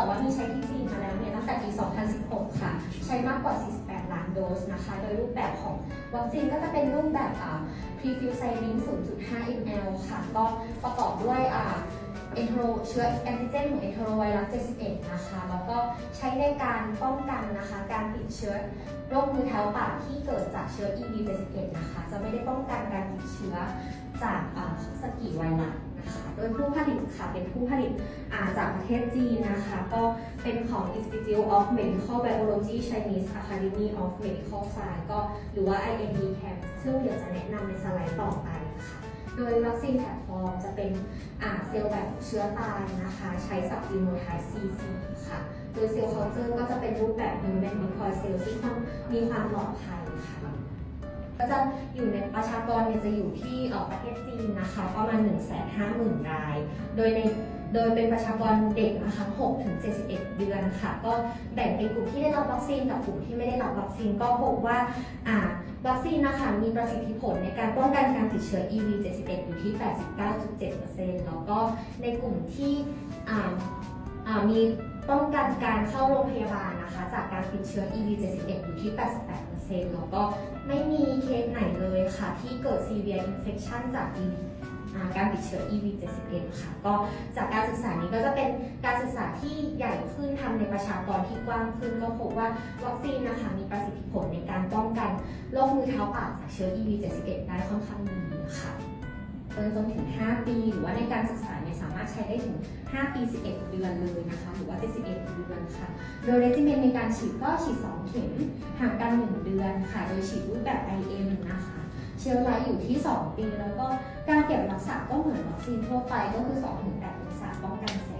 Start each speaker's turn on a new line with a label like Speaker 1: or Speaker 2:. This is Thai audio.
Speaker 1: แต่ว่ามีใช้ที่จีนมาแล้วเนี่ยตั้งแต่ปี 2016 ค่ะ ใช้มากกว่า 48 ล้านโดสนะคะ โดยรูปแบบของวัคซีนก็จะเป็นรูปแบบอ่า prefiltering 0.5 ml ค่ะ ก็ประกอบด้วยอ่าเอนโทรเชื้อแอนติเจนของเอนโทรไวรัส 71 นะคะ แล้วก็ใช้ในการป้องกันนะคะ การติดเชื้อโรคมือเท้าปากที่เกิดจากเชื้อ EB 71 นะคะ จะไม่ได้ป้องกันการติดเชื้อจากอ่าสกีไวรัส โดยผู้ผลิตค่ะเป็นผู้ผลิตาจากประเทศจีนนะคะ ก็เป็นของ Institute of Medical Biology Chinese Academy of Medical Science ก็หรือว่า IND-CAM ซึ่งเดี๋ยวจะแนะนำในสไลด์ต่อไปค่ะ โดยวัคซีนแพลตฟอร์มจะเป็นเซลล์แบบเชื้อตายนะคะ ใช้สับจีโนไทป์ CC ค่ะ โดยเซลล์เคาน์เตอร์ก็จะเป็นรูปแบบ human deploy cell ที่ค่อนมีความปลอดภัยค่ะ ก็จะอยู่ในประชากรเนี่ยจะอยู่ที่เอ่อประเทศจีนนะคะประมาณ 1 5 0 0 0 0 ราย โดยในโดยเป็นประชากรเด็กนะคะ6ถึง71 เดือนค่ะ ก็แบ่งเป็นกลุ่มที่ได้รับวัคซีนกับกลุ่มที่ไม่ได้รับวัคซีนก็พบว่าวัคซีนนะคะมีประสิทธิผลในการป้องกันการติดเชื้อ EV 71 อยู่ที่ 89.7%แล้วก็ในกลุ่มที่มี ป้องกันการเข้าโรงพยาบาลนะคะ จากการติดเชื้อ EV 71 อยู่ที่ 88%แล้วก็ไม่มีเคสไหนเลยค่ะ ที่เกิด severe infection จาก EV การติดเชื้อ EV 71 ค่ะ ก็จากการศึกษานี้ก็จะเป็นการศึกษาที่ใหญ่ขึ้นทำในประชากรที่กว้างขึ้น ก็พบว่าวัคซีนนะคะมีประสิทธิผลในการป้องกันโรคมือเท้าปากจากเชื้อ EV 71 ได้ค่อนข้างดีค่ะ นจนถึง 5 ปี หรือว่าในการศึกษาเนี่ยสามารถใช้ได้ถึง 5 ปี 11 เดือนเลยนะคะหรือว่า71 เดือนค่ะ โดยเรจิเมนในการฉีดก็ฉีด 2 เข็มห่างกัน 1 เดือนค่ะ โดยฉีดรูปแบบ IM นะคะเชื้อไลท์อยู่ที่ 2 ปี แล้วก็การเก็บรักษาก็เหมือนวัคซีนทั่วไปก็คือ 2-8องศาป้องกันแสง